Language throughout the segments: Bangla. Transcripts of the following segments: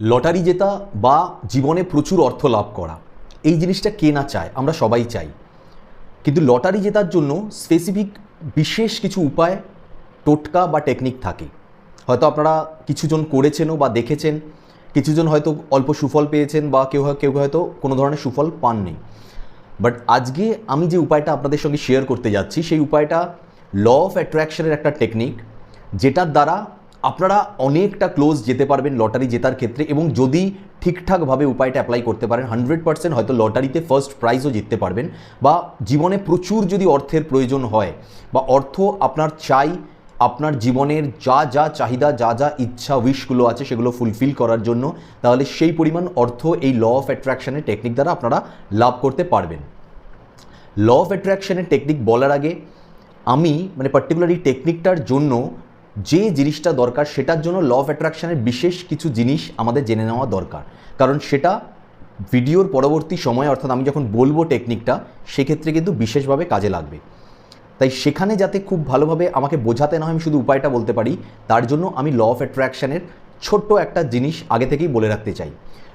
লটারি জেতা বা জীবনে প্রচুর অর্থ লাভ করা, এই জিনিসটা কে না চায়? আমরা সবাই চাই। কিন্তু লটারি জেতার জন্য স্পেসিফিক বিশেষ কিছু উপায়, টোটকা বা টেকনিক থাকে। হয়তো আপনারা কিছুজন করেছেনও বা দেখেছেন, কিছুজন হয়তো অল্প সুফল পেয়েছেন বা কেউ কেউ হয়তো কোনো ধরনের সুফল পাননি। বাট আজকে আমি যে উপায়টা আপনাদের সঙ্গে শেয়ার করতে যাচ্ছি, সেই উপায়টা ল অফ অ্যাট্রাকশনের একটা টেকনিক যেটার দ্বারা আপনারা অনেকটা ক্লোজ যেতে পারবেন লটারি জেতার ক্ষেত্রে এবং যদি ঠিকঠাকভাবে উপায়টা অ্যাপ্লাই করতে পারেন হান্ড্রেড পার্সেন্ট হয়তো লটারিতে ফার্স্ট প্রাইজও জিততে পারবেন বা জীবনে প্রচুর যদি অর্থের প্রয়োজন হয় বা অর্থ আপনার চাই, আপনার জীবনের যা যা চাহিদা, যা যা ইচ্ছা উইশগুলো আছে সেগুলো ফুলফিল করার জন্য, তাহলে সেই পরিমাণ অর্থ এই ল অফ অ্যাট্রাকশনের টেকনিক দ্বারা আপনারা লাভ করতে পারবেন। ল অফ অ্যাট্রাকশনের টেকনিক বলার আগে আমি মানে পার্টিকুলার এই টেকনিকটার জন্য যে জিনিসটা দরকার সেটার জন্য ল অফ অ্যাট্রাকশানের বিশেষ কিছু জিনিস আমাদের জেনে নেওয়া দরকার। কারণ সেটা ভিডিওর পরবর্তী সময়ে, অর্থাৎ আমি যখন বলব টেকনিকটা সেক্ষেত্রে কিন্তু বিশেষভাবে কাজে লাগবে। তাই সেখানে যাতে খুব ভালোভাবে আমাকে বোঝাতে না হয়, আমি শুধু উপায়টা বলতে পারি, তার জন্য আমি ল অফ অ্যাট্রাকশানের ছোট্ট একটা জিনিস আগে থেকেই বলে রাখতে চাই।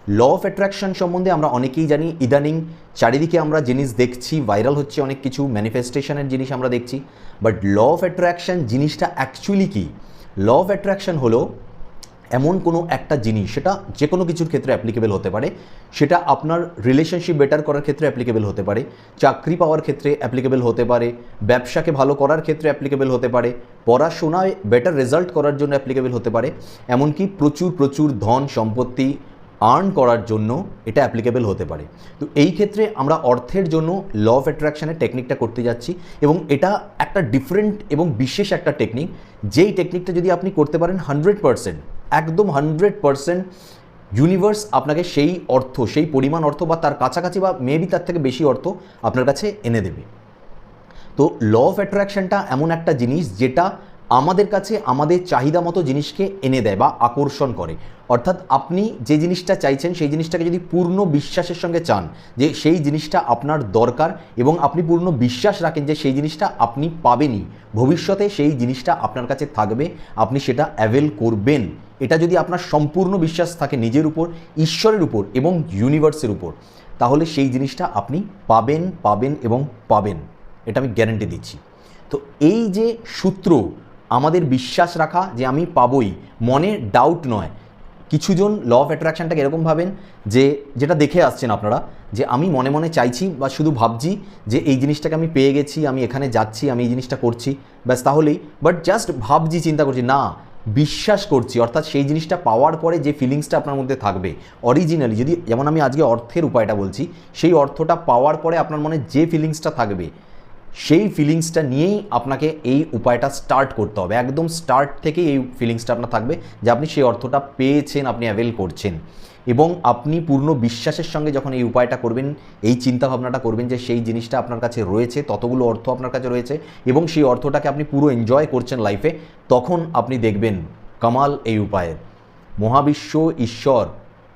ল অফ অ্যাট্রাকশন সম্বন্ধে আমরা অনেকেই জানি। ইদানিং চারিদিকে আমরা জিনিস দেখছি, ভাইরাল হচ্ছে অনেক কিছু ম্যানিফেস্টেশনের জিনিস আমরা দেখছি। বাট ল অফ অ্যাট্রাকশন জিনিসটা অ্যাকচুয়ালি কি? ল অফ অ্যাট্রাকশন হলো এমন কোনো একটা জিনিস, সেটা যে কোনো কিছুর ক্ষেত্রে অ্যাপ্লিকেবল হতে পারে। সেটা আপনার রিলেশনশিপ বেটার করার ক্ষেত্রে অ্যাপ্লিকেবল হতে পারে। চাকরি পাওয়ার ক্ষেত্রে অ্যাপ্লিকেবল হতে পারে। ব্যবসাকে ভালো করার ক্ষেত্রে অ্যাপ্লিকেবল হতে পারে। পড়াশোনায় বেটার রেজাল্ট করার জন্য অ্যাপ্লিকেবল হতে পারে। এমনকি প্রচুর প্রচুর ধন সম্পত্তি আর্ন করার জন্য এটা অ্যাপ্লিকেবল হতে পারে। তো এই ক্ষেত্রে আমরা অর্থের জন্য ল অফ অ্যাট্রাকশনের টেকনিকটা করতে যাচ্ছি এবং এটা একটা ডিফারেন্ট এবং বিশেষ একটা টেকনিক যেই টেকনিকটা যদি আপনি করতে পারেন হান্ড্রেড পারসেন্ট একদম হান্ড্রেড পারসেন্ট ইউনিভার্স আপনাকে সেই অর্থ, সেই পরিমাণ অর্থ বা তার কাছাকাছি বা মেবি তার থেকে বেশি অর্থ আপনার কাছে এনে দেবে। তো ল অফ অ্যাট্রাকশনটা এমন একটা জিনিস যেটা আমাদের কাছে আমাদের চাহিদা মতো জিনিসকে এনে দেয় বা আকর্ষণ করে। অর্থাৎ আপনি যে জিনিসটা চাইছেন, সেই জিনিসটাকে যদি পূর্ণ বিশ্বাসের সঙ্গে চান, যে সেই জিনিসটা আপনার দরকার এবং আপনি পূর্ণ বিশ্বাস রাখেন যে সেই জিনিসটা আপনি পাবেনই, ভবিষ্যতে সেই জিনিসটা আপনার কাছে থাকবে, আপনি সেটা অ্যাভেল করবেন। এটা যদি আপনার সম্পূর্ণ বিশ্বাস থাকে নিজের উপর, ঈশ্বরের উপর এবং ইউনিভার্সের উপর, তাহলে সেই জিনিসটা আপনি পাবেন পাবেন এবং পাবেন। এটা আমি গ্যারেন্টি দিচ্ছি। তো এই যে সূত্র আমাদের বিশ্বাস রাখা যে আমি পাবই, মনে ডাউট নয়। কিছুজন ল অফ অ্যাট্রাকশনটাকে এরকম ভাবেন যে, যেটা দেখে আসছেন আপনারা, যে আমি মনে মনে চাইছি বা শুধু ভাবছি যে এই জিনিসটাকে আমি পেয়ে গেছি, আমি এখানে যাচ্ছি, আমি এই জিনিসটা করছি, ব্যাস তাহলেই। বাট জাস্ট ভাবছি, চিন্তা করছি, না, বিশ্বাস করছি, অর্থাৎ সেই জিনিসটা পাওয়ার পরে যে ফিলিংসটা আপনার মধ্যে থাকবে অরিজিনালি যদি, যেমন আমি আজকে অর্থের উপায়টা বলছি, সেই অর্থটা পাওয়ার পরে আপনার মনে যে ফিলিংসটা থাকবে সেই ফিলিংসটা নিয়েই আপনাকে এই উপায়টা স্টার্ট করতে হবে। একদম স্টার্ট থেকেই এই ফিলিংসটা আপনার থাকবে যে আপনি সেই অর্থটা পেয়েছেন, আপনি অ্যাভেল করছেন। এবং আপনি পূর্ণ বিশ্বাসের সঙ্গে যখন এই উপায়টা করবেন, এই চিন্তা ভাবনাটা করবেন যে সেই জিনিসটা আপনার কাছে রয়েছে, ততগুলো অর্থ আপনার কাছে রয়েছে এবং সেই অর্থটাকে আপনি পুরো এনজয় করছেন লাইফে তখন আপনি দেখবেন কামাল এই উপায়ের মহাবিশ্ব ঈশ্বর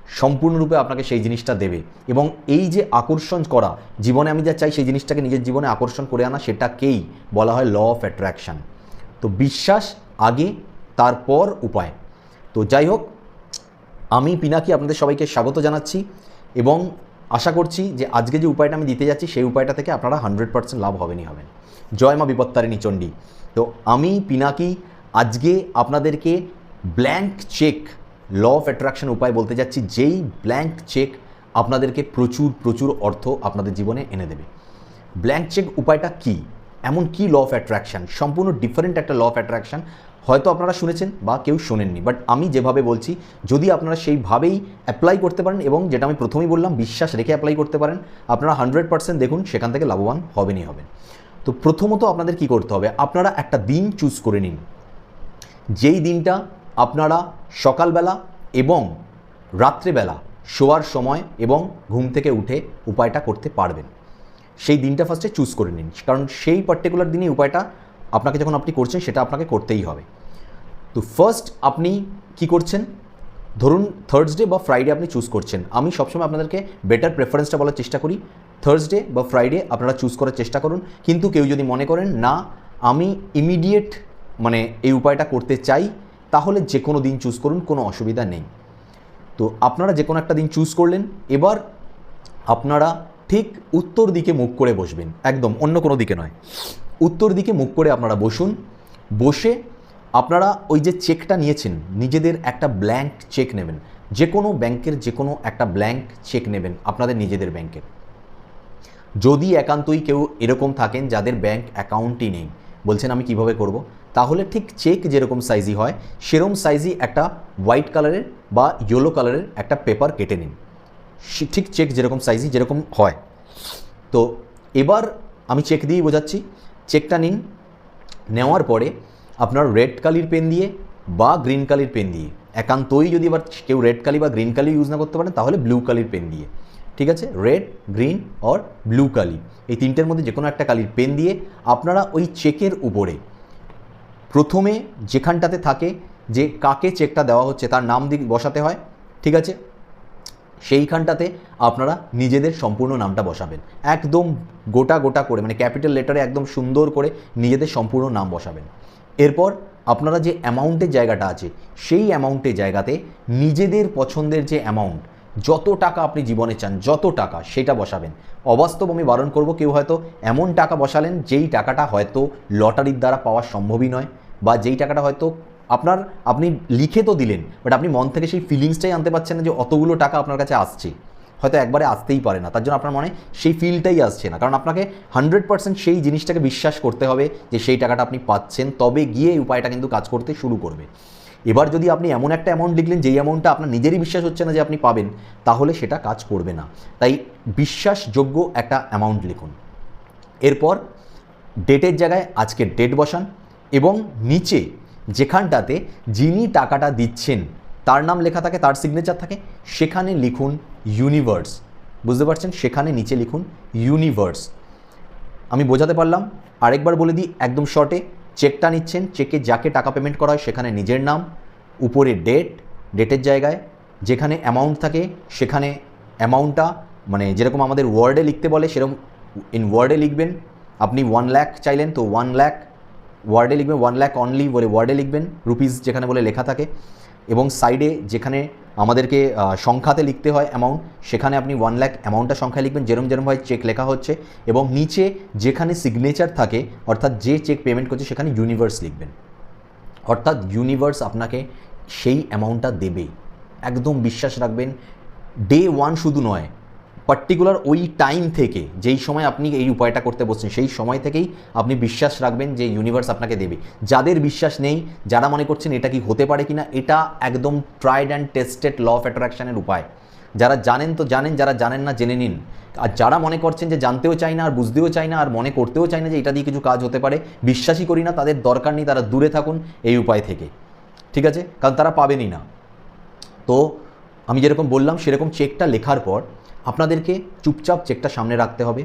সম্পূর্ণরূপে আপনাকে সেই জিনিসটা দেবে। এবং এই যে আকর্ষণ করা, জীবনে আমি যা চাই সেই জিনিসটাকে নিজের জীবনে আকর্ষণ করে আনা, সেটাকেই বলা হয় ল অফ অ্যাট্রাকশন তো বিশ্বাস, আগে, তারপর উপায়। তো যাই হোক, আমি পিনাকি আপনাদের সবাইকে স্বাগত জানাচ্ছি এবং আশা করছি যে আজকে যে উপায়টা আমি দিতে যাচ্ছি, সেই উপায়টা থেকে আপনারা হান্ড্রেড পার্সেন্ট লাভ হবেনই হবেন। জয় মা বিপত্তারিণী চণ্ডী। তো আমি, পিনাকি, আজকে আপনাদেরকে blank cheque law of attraction উপায় বলতে যাচ্ছি, যেই ব্ল্যাঙ্ক চেক আপনাদেরকে প্রচুর প্রচুর অর্থ আপনাদের জীবনে এনে দেবে। ব্ল্যাঙ্ক চেক উপায়টা কি? এমন কি ল অফ অ্যাট্রাকশন? সম্পূর্ণ ডিফারেন্ট একটা ল অফ অ্যাট্রাকশন। হয়তো আপনারা শুনেছেন বা কেউ শোনেননি, বাট আমি যেভাবে বলছি, যদি আপনারা সেইভাবেই অ্যাপ্লাই করতে পারেন এবং যেটা আমি প্রথমেই বললাম, বিশ্বাস রেখে অ্যাপ্লাই করতে পারেন, আপনারা হান্ড্রেড পার্সেন্ট দেখুন, সেখান থেকে লাভবান হবেনই হবেন। তো প্রথমত আপনাদের কি করতে হবে? আপনারা একটা দিন চুজ করে নিন। যেই দিনটা আপনারা সকালবেলা এবং রাত্রেবেলা শোয়ার সময় এবং ঘুম থেকে উঠে উপায়টা করতে পারবেন। সেই দিনটা ফার্স্টে চুজ করে নিন। কারণ সেই পার্টিকুলার দিনে উপায়টা আপনাকে যখন আপনি করছেন, সেটা আপনাকে করতেই হবে। তো ফার্স্ট আপনি কি করছেন? ধরুন থার্সডে বা ফ্রাইডে আপনি চুজ করছেন। আমি সবসময় আপনাদেরকে বেটার প্রেফারেন্সটা বলার চেষ্টা করি। থার্সডে বা ফ্রাইডে আপনারা চুজ করার চেষ্টা করুন। কিন্তু কেউ যদি মনে করেন, না, আমি ইমিডিয়েট মানে এই উপায়টা করতে চাই তাহলে যে কোনো দিন চুজ করুন, কোনো অসুবিধা নেই। তো আপনারা যে কোনো একটা দিন চুজ করলেন, এবার আপনারা ঠিক উত্তর দিকে মুখ করে বসবেন, একদম অন্য কোনো দিকে নয়। উত্তর দিকে মুখ করে আপনারা বসুন, বসে আপনারা ওই যে চেকটা নিয়েছেন, নিজেদের একটা ব্ল্যাঙ্ক চেক নেবেন। যে কোনো ব্যাংকের যে কোনো একটা ব্ল্যাঙ্ক চেক নেবেন, আপনাদের নিজেদের ব্যাংকের। যদি একান্তই কেউ এরকম থাকেন যাদের ব্যাংক অ্যাকাউন্টই নেই, বলছেন আমি কীভাবে করব? তাহলে ঠিক চেক যেরকম সাইজই হয় সেরকম সাইজই একটা হোয়াইট কালারের বা ইয়েলো কালারের একটা পেপার কেটে নিন। ঠিক চেক যেরকম সাইজই যেরকম হয়। তো এবার আমি চেক দিয়েই বোঝাচ্ছি। চেকটা নিন। নেওয়ার পরে আপনার রেড কালির পেন দিয়ে বা গ্রিন কালির পেন দিয়ে। একান্তই যদি এবার কেউ রেড কালি বা গ্রিন কালি ইউজ না করতে পারেন, তাহলে ব্লু কালির পেন দিয়ে। ঠিক আছে? রেড গ্রিন অর ব্লু কালি। এই তিনটের মধ্যে যে কোনো একটা কালির পেন দিয়ে আপনারা ওই চেকের উপরে প্রথমে যেখানটাতে থাকে যে কাকে চেকটা দেওয়া হচ্ছে, তার নাম দিক বসাতে হয়, ঠিক আছে? সেইখানটাতে আপনারা নিজেদের সম্পূর্ণ নামটা বসাবেন। একদম গোটা গোটা করে মানে ক্যাপিটাল লেটারে একদম সুন্দর করে নিজেদের সম্পূর্ণ নাম বসাবেন। এরপর আপনারা যে অ্যামাউন্টের জায়গাটা আছে, সেই অ্যামাউন্টের জায়গাতে নিজেদের পছন্দের যে অ্যামাউন্ট যত টাকা আপনি জীবনে চান, যত টাকা, সেটা বসাবেন। অবাস্তব আমি বারণ করব, কেউ হয়তো এমন টাকা বসালেন যেই টাকাটা হয়তো লটারির দ্বারা পাওয়া সম্ভবই নয়, বা যেই টাকাটা হয়তো আপনার, আপনি লিখে তো দিলেন বাট আপনি মন থেকে সেই ফিলিংসটাই আনতে পারছেন না যে অতগুলো টাকা আপনার কাছে আসছে। হয়তো একবারে আসতেই পারে না, তার জন্য আপনার মনে সেই ফিলটাই আসছে না, কারণ আপনাকে হান্ড্রেড পার্সেন্ট সেই জিনিসটাকে বিশ্বাস করতে হবে যে সেই টাকাটা আপনি পাচ্ছেন, তবে গিয়ে এই উপায়টা কিন্তু কাজ করতে শুরু করবে। এবার যদি আপনি এমন একটা অ্যামাউন্ট লিখলেন, যেই অ্যামাউন্টটা আপনার নিজেরই বিশ্বাস হচ্ছে না যে আপনি পাবেন, তাহলে সেটা কাজ করবে না। তাই বিশ্বাসযোগ্য একটা অ্যামাউন্ট লিখুন। এরপর ডেটের জায়গায় আজকের ডেট বসান এবং নিচে যেখানটাতে যিনি টাকাটা দিচ্ছেন, তার নাম লেখা থাকে, তার সিগনেচার থাকে, সেখানে লিখুন ইউনিভার্স বুঝতে পারছেন? সেখানে নিচে লিখুন ইউনিভার্স আমি বোঝাতে পারলাম? আরেকবার বলে দিই, একদম শর্টে চেকটা নিচ্ছেন, চেকে যাকে টাকা পেমেন্ট করা হয় সেখানে নিজের নাম, উপরে ডেট ডেটের জায়গায়, যেখানে অ্যামাউন্ট থাকে সেখানে অ্যামাউন্টটা মানে যেরকম আমাদের ওয়ার্ডে লিখতে বলে, সেরকম ইন ওয়ার্ডে লিখবেন। আপনি ওয়ান ল্যাক চাইলেন, তো ওয়ান ল্যাক ওয়ার্ডে লিখবেন ওয়ান ল্যাক অনলি বলে ওয়ার্ডে লিখবেন রুপিস যেখানে বলে লেখা থাকে। এবং সাইডে যেখানে আমাদেরকে সংখ্যাতে লিখতে হয় অ্যামাউন্ট সেখানে আপনি ওয়ান ল্যাক অ্যামাউন্টটা সংখ্যায় লিখবেন। যেরম যেরমভাবে চেক লেখা হচ্ছে এবং নিচে যেখানে সিগনেচার থাকে, অর্থাৎ যে চেক পেমেন্ট করছে, সেখানে ইউনিভার্স লিখবেন। অর্থাৎ ইউনিভার্স আপনাকে সেই অ্যামাউন্টটা দেবে একদম বিশ্বাস রাখবেন ডে ওয়ান শুধু নয় পার্টিকুলার ওই টাইম থেকে, যেই সময় আপনি এই উপায়টা করতে বসছেন, সেই সময় থেকেই আপনি বিশ্বাস রাখবেন যে ইউনিভার্স আপনাকে দেবে। যাদের বিশ্বাস নেই, যারা মনে করছেন এটা কি হতে পারে কিনা, এটা একদম tried and tested law of অ্যাট্রাকশানের উপায়। যারা জানেন তো জানেন, যারা জানেন না জেনে নিন। আর যারা মনে করছেন যে জানতেও চায় না, আর বুঝতেও চায় না, আর মনে করতেও চায় না যে এটা দিয়ে কিছু কাজ হতে পারে, বিশ্বাসই করি না, তাদের দরকার নেই, তারা দূরে থাকুন এই উপায় থেকে। ঠিক আছে? কারণ তারা পাবেনই না। তো আমি যেরকম বললাম, সেরকম চেকটা লেখার পর আপনাদেরকে চুপচাপ চেকটা সামনে রাখতে হবে।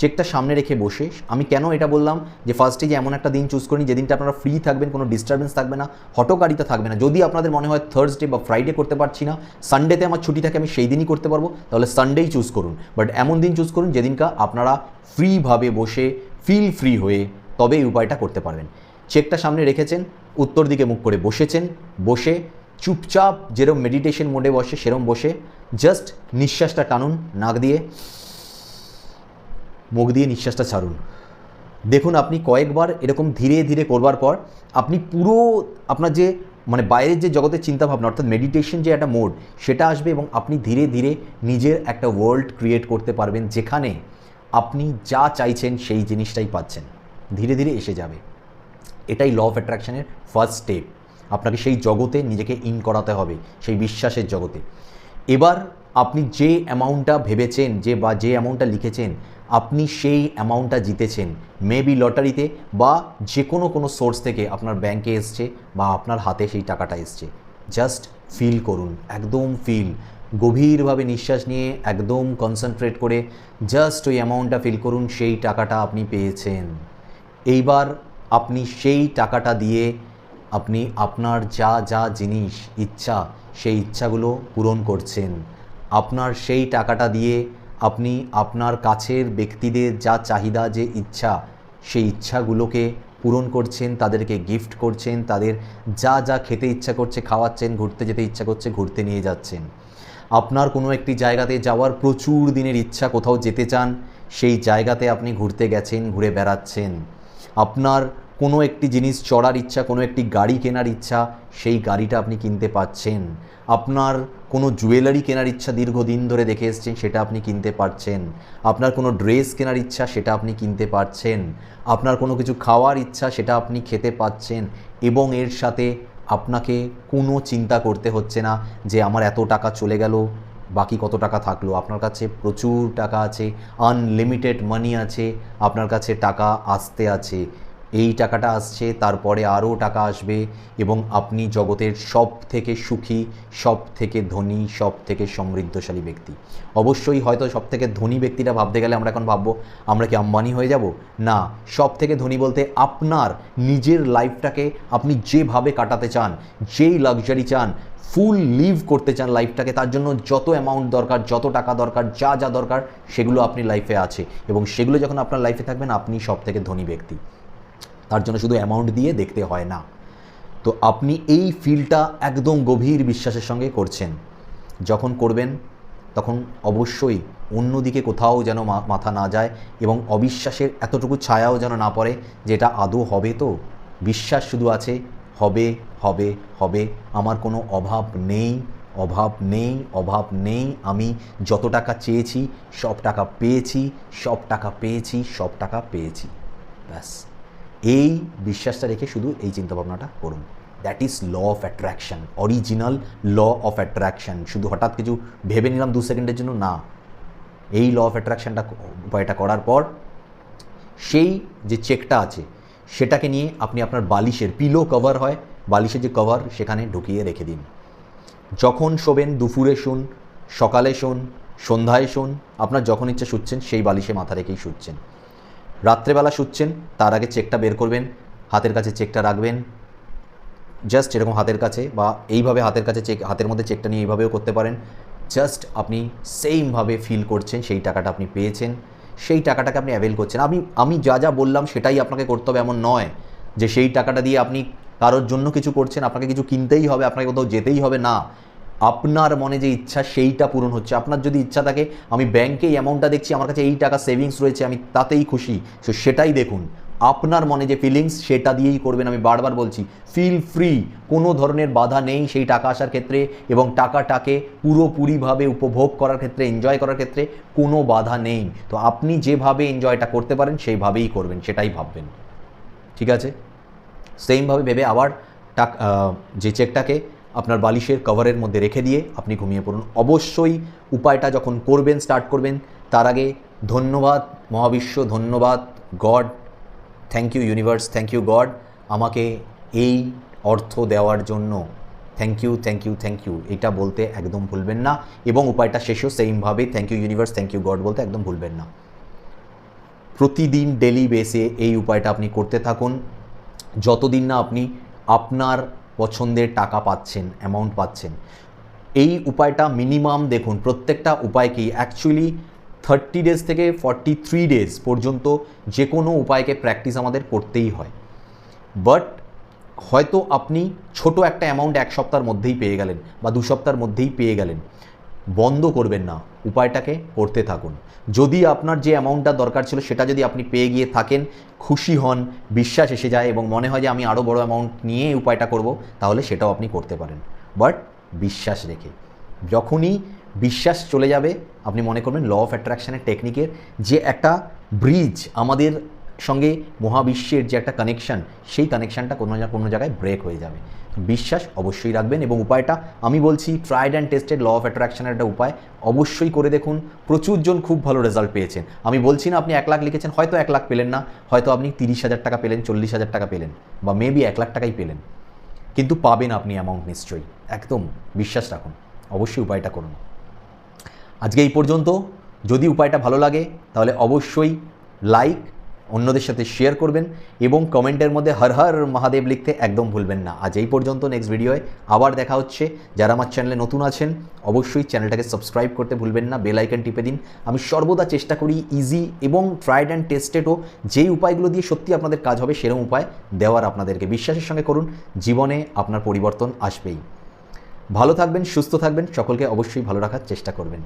চেকটা সামনে রেখে বসে, আমি কেন এটা বললাম যে ফার্স্টে যে এমন একটা দিন চুজ করি যেদিনটা আপনারা ফ্রি থাকবেন, কোনো ডিস্টারবেন্স থাকবে না, হটকারিতা থাকবে না। যদি আপনাদের মনে হয় থার্সডে বা ফ্রাইডে করতে পারছি না সানডেতে আমার ছুটি থাকে, আমি সেই দিনই করতে পারব, তাহলে সানডেই চুজ করুন। বাট এমন দিন চুজ করুন যেদিনকা আপনারা ফ্রিভাবে বসে ফিল ফ্রি হয়ে তবে এই উপায়টা করতে পারবেন। চেকটা সামনে রেখেছেন, উত্তর দিকে মুখ করে বসেছেন, বসে চুপচাপ যেরকম মেডিটেশন মোডে বসে, সেরম বসে জাস্ট নিঃশ্বাসটা টানুন, নাক দিয়ে, মুখ দিয়ে নিঃশ্বাসটা ছাড়ুন। দেখুন আপনি কয়েকবার এরকম ধীরে ধীরে করবার পর আপনি পুরো আপনার যে মানে বাইরের যে জগতের চিন্তাভাবনা, অর্থাৎ মেডিটেশন যে একটা মোড সেটা আসবে এবং আপনি ধীরে ধীরে নিজের একটা ওয়ার্ল্ড ক্রিয়েট করতে পারবেন, যেখানে আপনি যা চাইছেন সেই জিনিসটাই পাচ্ছেন। ধীরে ধীরে এসে যাবে। এটাই ল অফ অ্যাট্রাকশনের ফার্স্ট স্টেপ আপনাকে সেই জগতে নিজেকে ইন করাতে হবে, সেই বিশ্বাসের জগতে। এবার আপনি যে অ্যামাউন্টটা ভেবেছেন, যে বা যে অ্যামাউন্টটা লিখেছেন, আপনি সেই অ্যামাউন্টটা জিতেছেন। মেবি লটারিতে বা যে কোনো কোনো সোর্স থেকে আপনার ব্যাংকে এসছে বা আপনার হাতে সেই টাকাটা এসছে। জাস্ট ফিল করুন, একদম ফিল গভীরভাবে নিঃশ্বাস নিয়ে একদম কনসেন্ট্রেট করে জাস্ট ওই অ্যামাউন্টটা ফিল করুন, সেই টাকাটা আপনি পেয়েছেন। এইবার আপনি সেই টাকাটা দিয়ে আপনি আপনার যা যা জিনিস, ইচ্ছা সেই ইচ্ছাগুলো পূরণ করছেন। আপনার সেই টাকাটা দিয়ে আপনি আপনার কাছের ব্যক্তিদের যা চাহিদা, যে ইচ্ছা, সেই ইচ্ছাগুলোকে পূরণ করছেন, তাদেরকে গিফট করছেন, তাদের যা যা খেতে ইচ্ছা করছে খাওয়াচ্ছেন, ঘুরতে যেতে ইচ্ছা করছে ঘুরতে নিয়ে যাচ্ছেন। আপনার কোনো একটি জায়গাতে যাওয়ার প্রচুর দিনের ইচ্ছা কোথাও যেতে চান, সেই জায়গাতে আপনি ঘুরতে গেছেন, ঘুরে বেড়াচ্ছেন। আপনার কোনো একটি জিনিস চড়ার ইচ্ছা, কোনো একটি গাড়ি কেনার ইচ্ছা, সেই গাড়িটা আপনি কিনতে পাচ্ছেন। আপনার কোনো জুয়েলারি কেনার ইচ্ছা দীর্ঘদিন ধরে দেখে এসছেন, সেটা আপনি কিনতে পারছেন। আপনার কোনো ড্রেস কেনার ইচ্ছা, সেটা আপনি কিনতে পারছেন। আপনার কোনো কিছু খাওয়ার ইচ্ছা, সেটা আপনি খেতে পাচ্ছেন। এবং এর সাথে আপনাকে কোনো চিন্তা করতে হচ্ছে না যে, আমার এত টাকা চলে গেল, বাকি কত টাকা থাকল? আপনার কাছে প্রচুর টাকা আছে, আনলিমিটেড মানি আছে, আপনার কাছে টাকা আসতে আছে। এই টাকাটা আসছে, তারপরে আরও টাকা আসবে এবং আপনি জগতের সব থেকে সুখী সব থেকে ধনী সব থেকে সমৃদ্ধশালী ব্যক্তি। অবশ্যই হয়তো সব থেকে ধনী ব্যক্তিটা ভাবতে গেলে আমরা এখন ভাববো, আমরা কি আম্বানি হয়ে যাব? না সব থেকে ধনী বলতে আপনার নিজের লাইফটাকে আপনি যেভাবে কাটাতে চান, যেই লাক্সারি চান, ফুল লিভ করতে চান লাইফটাকে, তার জন্য যত অ্যামাউন্ট দরকার, যত টাকা দরকার, যা যা দরকার, সেগুলো আপনি লাইফে আছে এবং সেগুলো যখন আপনার লাইফে থাকবেন, আপনি সব থেকে ধনী ব্যক্তি। তার জন্য শুধু অ্যামাউন্ট দিয়ে দেখতে হয় না। তো আপনি এই ফিলটা একদম গভীর বিশ্বাসের সঙ্গে করছেন। যখন করবেন, তখন অবশ্যই অন্যদিকে কোথাও যেন মাথা না যায় এবং অবিশ্বাসের এতটুকু ছায়াও যেন না পড়ে, যেটা আদৌ হবে তো? বিশ্বাস শুধু আছে, হবে হবে হবে। আমার কোনো অভাব নেই অভাব নেই অভাব নেই। আমি যত টাকা চেয়েছি, সব টাকা পেয়েছি, সব টাকা পেয়েছি, সব টাকা পেয়েছি। ব্যাস। এই বিশ্বাসটা রেখে শুধু এই চিন্তাভাবনাটা করুন। That is law of attraction original law of attraction শুধু হঠাৎ কিছু ভেবে নিলাম দু সেকেন্ডের জন্য, না। এই ল অফ অ্যাট্রাকশনটা উপায়টা করার পর, সেই যে চেকটা আছে, সেটাকে নিয়ে আপনি আপনার বালিশের পিলো কভার হয়, বালিশের যে কভার সেখানে ঢুকিয়ে রেখে দিন। যখন শোবেন, দুপুরে শুন, সকালে শুন, সন্ধ্যায় শুন, আপনার যখন ইচ্ছা শুচ্ছেন, সেই বালিশে মাথা রেখেই শুচ্ছেন। রাত্রেবেলা শুচ্ছেন, তার আগে চেকটা বের করবেন, হাতের কাছে চেকটা রাখবেন। জাস্ট এরকম হাতের কাছে বা এইভাবে হাতের কাছে চেক, হাতের মধ্যে চেকটা নিয়ে এইভাবেও করতে পারেন। জাস্ট আপনি সেইমভাবে ফিল করছেন, সেই টাকাটা আপনি পেয়েছেন, সেই টাকাটাকে আপনি অ্যাভেল করছেন। আমি আমি যা যা বললাম সেটাই আপনাকে করতে হবে, এমন নয় যে সেই টাকাটা দিয়ে আপনি কারোর জন্য কিছু করছেন, আপনাকে কিছু কিনতেই হবে, আপনাকে কোথাও যেতেই হবে, না। আপনার মনে যে ইচ্ছা সেইটা পূরণ হচ্ছে। আপনার যদি ইচ্ছা থাকে, আমি ব্যাংকে এই অ্যামাউন্টটা দেখছি, আমার কাছে এই টাকা সেভিংস রয়েছে, আমি তাতেই খুশি। সো সেটাই দেখুন। আপনার মনে যে ফিলিংস সেটা দিয়েই করবেন, আমি বারবার বলছি। ফিল ফ্রি কোনো ধরনের বাধা নেই সেই টাকা আসার ক্ষেত্রে এবং টাকাটাকে পুরোপুরিভাবে উপভোগ করার ক্ষেত্রে এনজয় করার ক্ষেত্রে কোনো বাধা নেই। তো আপনি যেভাবে এনজয়টা করতে পারেন, সেইভাবেই করবেন, সেটাই ভাববেন। ঠিক আছে? সেমভাবে ভেবে আবার টাক যে চেকটাকে আপনার বালিশের কভারের মধ্যে রেখে দিয়ে আপনি ঘুমিয়ে পড়ুন। অবশ্যই উপায়টা যখন করবেন স্টার্ট করবেন, তার আগে ধন্যবাদ, মহাবিশ্ব, ধন্যবাদ, God thank you universe thank you God, আমাকে এই অর্থ দেওয়ার জন্য thank you thank you thank you এটা বলতে একদম ভুলবেন না এবং উপায়টা শেষও সেমভাবে thank you universe thank you God বলতে একদম ভুলবেন না। প্রতিদিন ডেলি বেসে এই উপায়টা আপনি করতে থাকুন। যতদিন না আপনি আপনার পছন্দের টাকা পাচ্ছেন অ্যামাউন্ট পাচ্ছেন। এই উপায়টা মিনিমাম দেখুন, প্রত্যেকটা উপায়কেই অ্যাকচুয়ালি থার্টি ডেজ থেকে ফর্টি থ্রি ডেজ পর্যন্ত যে কোনো উপায়কে প্র্যাকটিস আমাদের করতেই হয়। বাট হয়তো আপনি ছোট একটা অ্যামাউন্ট এক সপ্তাহের মধ্যেই পেয়ে গেলেন বা দু সপ্তাহের মধ্যেই পেয়ে গেলেন। বন্ধ করবেন না। উপায়টাকে করতে থাকুন। যদি আপনার যে অ্যামাউন্টটা দরকার ছিল, সেটা যদি আপনি পেয়ে গিয়ে থাকেন, খুশি হন, বিশ্বাস এসে যায় এবং মনে হয় যে আমি আরও বড় অ্যামাউন্ট নিয়ে উপায়টা করব, তাহলে সেটাও আপনি করতে পারেন। বাট বিশ্বাস রেখে, যখনই বিশ্বাস চলে যাবে, আপনি মনে করবেন ল অফ অ্যাট্রাকশানের টেকনিকের যে একটা ব্রিজ আমাদের সঙ্গে মহাবিশ্বের যে একটা কানেকশন সেই কানেকশনটা কোনো না কোনো জায়গায় ব্রেক হয়ে যাবে। বিশ্বাস অবশ্যই রাখবেন এবং উপায়টা আমি বলছি tried and tested law of অ্যাট্রাকশনের একটা উপায় অবশ্যই করে দেখুন। প্রচুর জন খুব ভালো রেজাল্ট পেয়েছেন। আমি বলছি না আপনি এক লাখ লিখেছেন, হয়তো এক লাখ পেলেন না, হয়তো আপনি তিরিশ হাজার টাকা পেলেন, চল্লিশ হাজার টাকা পেলেন বা মেবি এক লাখ টাকাই পেলেন। কিন্তু পাবেন আপনি অ্যামাউন্ট নিশ্চয়ই। একদম বিশ্বাস রাখুন। অবশ্যই উপায়টা করুন। আজকে এই পর্যন্ত। যদি উপায়টা ভালো লাগে তাহলে অবশ্যই লাইক অন্যদের সাথে শেয়ার করবেন এবং কমেন্টের মধ্যে হর হর মহাদেব লিখতে একদম ভুলবেন না। আজ এই পর্যন্ত নেক্সট ভিডিওয় আবার দেখা হচ্ছে। যারা আমার চ্যানেলে নতুন আছেন, অবশ্যই চ্যানেলটাকে সাবস্ক্রাইব করতে ভুলবেন না। বেল আইকন টিপে দিন। আমি সর্বদা চেষ্টা করি ইজি এবং ট্রাইড অ্যান্ড টেস্টেডও যেই উপায়গুলো দিয়ে সত্যি আপনাদের কাজ হবে সেরকম উপায় দেওয়ার আপনাদেরকে বিশ্বাসের সঙ্গে করুন। জীবনে আপনার পরিবর্তন আসবেই। ভালো থাকবেন, সুস্থ থাকবেন। সকলকে অবশ্যই ভালো রাখার চেষ্টা করবেন।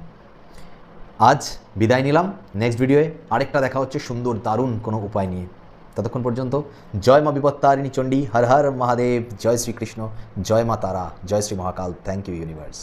আজ বিদায় নিলাম। নেক্সট ভিডিওয়ে আরেকটা দেখা হচ্ছে সুন্দর, দারুণ কোনো উপায় নিয়ে। ততক্ষণ পর্যন্ত, জয় মা বিপত্তারিণী চণ্ডী, হর হর মহাদেব, জয় শ্রীকৃষ্ণ, জয় মা তারা, জয় Shri Mahakal. Thank you universe